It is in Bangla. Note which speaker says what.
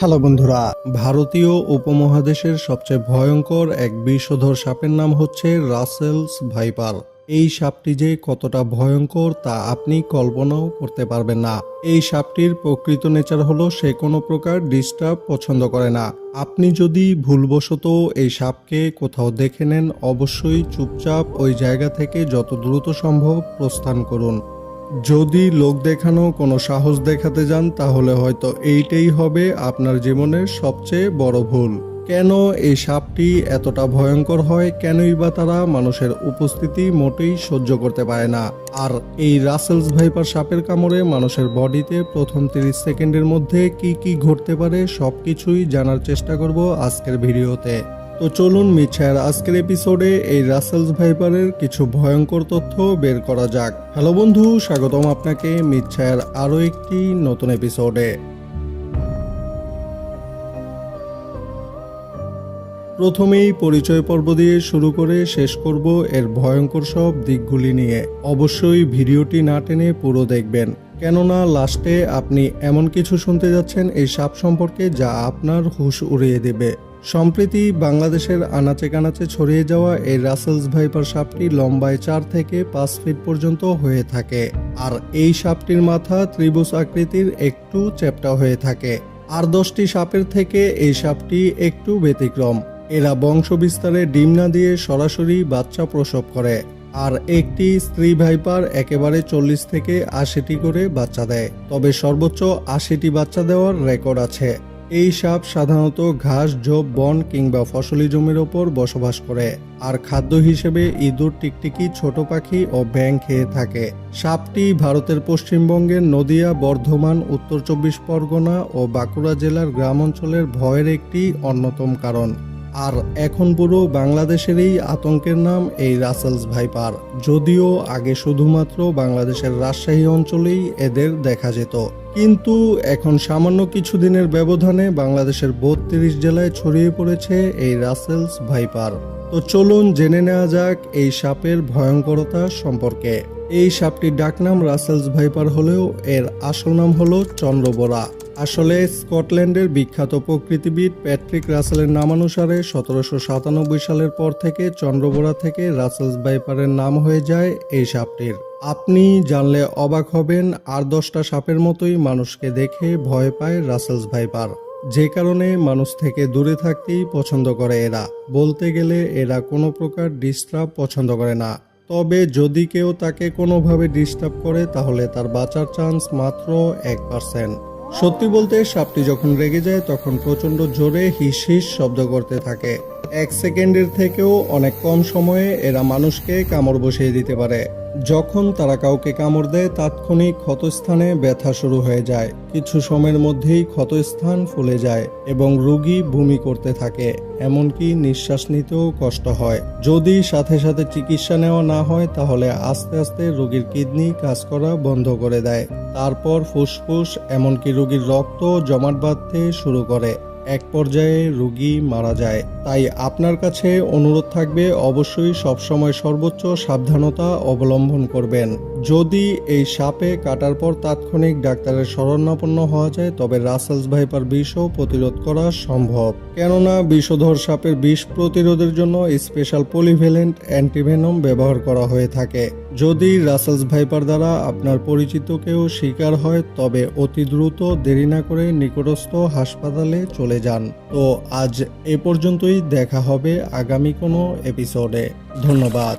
Speaker 1: হ্যালো বন্ধুরা, ভারতীয় উপমহাদেশের সবচেয়ে ভয়ঙ্কর এক বিষধর সাপের নাম হচ্ছে রাসেলস ভাইপার। এই সাপটি যে কতটা ভয়ঙ্কর তা আপনি কল্পনাও করতে পারবেন না। এই সাপটির প্রকৃত নেচার হলো সে কোনো প্রকার ডিস্টার্ব পছন্দ করে না। আপনি যদি ভুলবশত এই সাপকে কোথাও দেখে নেন, অবশ্যই চুপচাপ ওই জায়গা থেকে যত দ্রুত সম্ভব প্রস্থান করুন। যদি লোক দেখানো কোনো সাহস দেখাতে যান, তাহলে হয়তো এইটাই হবে আপনার জীবনের সবচেয়ে বড় ভুল। কেন এই সাপটি এতটা ভয়ঙ্কর হয়? কেনই বা তারা মানুষের উপস্থিতি মোটেই সহ্য করতে পারে না। আর এই রাসেলস ভাইপার সাপের কামড়ে মানুষের বডিতে প্রথম তিরিশ সেকেন্ডের মধ্যে কি কি ঘটতে পারে সব কিছুই জানার চেষ্টা করব আজকের ভিডিওতে। তো চলুন মিছায়ার আজকের এপিসোডে এই রাসেলস ভাইপারের কিছু ভয়ঙ্কর তথ্য বের করা যাক। হ্যালো বন্ধু, স্বাগতম আপনাকে মিছায়ার আরও একটি নতুন এপিসোডে প্রথমেই পরিচয় পর্ব দিয়ে শুরু করে শেষ করব এর ভয়ঙ্কর সব দিকগুলি নিয়ে। অবশ্যই ভিডিওটি না টেনে পুরো দেখবেন। কেননা লাস্টে আপনি এমন কিছু শুনতে যাচ্ছেন এই সাপ সম্পর্কে যা আপনার হুশ উড়িয়ে দেবে। সম্প্রতি বাংলাদেশের আনাচে কানাচে ছড়িয়ে যাওয়া এই রাসেলস ভাইপার সাপটি লম্বায় চার থেকে পাঁচ ফিট পর্যন্ত হয়ে থাকে। আর এই সাপটির মাথা ত্রিভুজ আকৃতির একটু চ্যাপ্টা হয়ে থাকে। আর দশটি সাপের থেকে এই সাপটি একটু ব্যতিক্রম। এরা বংশ বিস্তারে ডিম না দিয়ে সরাসরি বাচ্চা প্রসব করে। আর একটি স্ত্রী ভাইপার একেবারে চল্লিশ থেকে আশিটি করে বাচ্চা দেয়। তবে সর্বোচ্চ আশিটি বাচ্চা দেওয়ার রেকর্ড আছে। এই সাপ সাধারণত ঘাস, ঝোপ, বন কিংবা ফসলি জমির ওপর বসবাস করে। আর খাদ্য হিসেবে ইঁদুর, টিকটিকি, ছোট পাখি ও ব্যাং খেয়ে থাকে। সাপটি ভারতের পশ্চিমবঙ্গের নদিয়া, বর্ধমান, উত্তর চব্বিশ পরগনা ও বাঁকুড়া জেলার গ্রাম অঞ্চলের ভয়ের একটি অন্যতম কারণ। আর এখন পুরো বাংলাদেশেরই আতঙ্কের নাম এই রাসেলস ভাইপার। যদিও আগে শুধুমাত্র বাংলাদেশের রাজশাহী অঞ্চলেই এদের দেখা যেত। কিন্তু এখন সামান্য কিছুদিনের ব্যবধানে বাংলাদেশের বত্রিশ জেলায় ছড়িয়ে পড়েছে এই রাসেলস ভাইপার। তো চলুন জেনে নেওয়া যাক এই সাপের ভয়ঙ্করতা সম্পর্কে। এই সাপটির ডাকনাম রাসেলস ভাইপার হলেও এর আসল নাম হলো চন্দ্রবোরা। আসলে স্কটল্যান্ডের বিখ্যাত প্রকৃতিবিদ প্যাট্রিক রাসেলের নামানুসারে সতেরোশো সাতানব্বই সালের পর থেকে চন্দ্রবোরা থেকে রাসেলস ভাইপারের নাম হয়ে যায় এই সাপটির। আপনি জানলে অবাক হবেন, আর দশটা সাপের মতোই মানুষকে দেখে ভয় পায় রাসেলস ভাইপার। যে কারণে মানুষ থেকে দূরে থাকতেই পছন্দ করে এরা। বলতে গেলে এরা কোনো প্রকার ডিস্টার্ব পছন্দ করে না। তবে যদি কেউ তাকে কোনোভাবে ডিস্টার্ব করে, তাহলে তার বাঁচার চান্স মাত্র এক পার্সেন্ট সত্যি বলতে সাপটি যখন রেগে যায় তখন প্রচণ্ড জোরে হিস হিস শব্দ করতে থাকে। এক সেকেন্ডের থেকেও অনেক কম সময়ে এরা মানুষকে কামড় বসিয়ে দিতে পারে। যখন তারা কাউকে কামড় দেয়, তাৎক্ষণিক ক্ষতস্থানে ব্যথা শুরু হয়ে যায়। কিছু সময়ের মধ্যেই ক্ষতস্থান ফুলে যায় এবং রোগী ভূমি করতে থাকে, এমনকি নিঃশ্বাস নিতেও কষ্ট হয়। যদি সাথে সাথে চিকিৎসা নেওয়া না হয়, তাহলে আস্তে আস্তে রোগীর কিডনি কাজ করা বন্ধ করে দেয়। তারপর ফুসফুস, এমনকি রোগীর রক্ত জমাট বাঁধতে শুরু করে। এক পর্যায়ে রোগী মারা যায়। তাই আপনার কাছে অনুরোধ থাকবে, অবশ্যই সবসময় সর্বোচ্চ সাবধানতা অবলম্বন করবেন। যদি এই সাপে কাটার পর তাৎক্ষণিক ডাক্তারের শরণাপন্ন হওয়া যায়, তবে রাসেলস ভাইপার বিষও প্রতিরোধ করা সম্ভব। কেননা বিষধর সাপের বিষ প্রতিরোধের জন্য স্পেশাল পলিভেলেন্ট অ্যান্টিভেনম ব্যবহার করা হয়ে থাকে। যদি রাসেলস ভাইপার দ্বারা আপনার পরিচিত কেউ শিকার হয়, তবে অতি দ্রুত দেরি না করে নিকটস্থ হাসপাতালে চলে যান। তো আজ এ পর্যন্তই দেখা হবে আগামী কোনো এপিসোডে। ধন্যবাদ।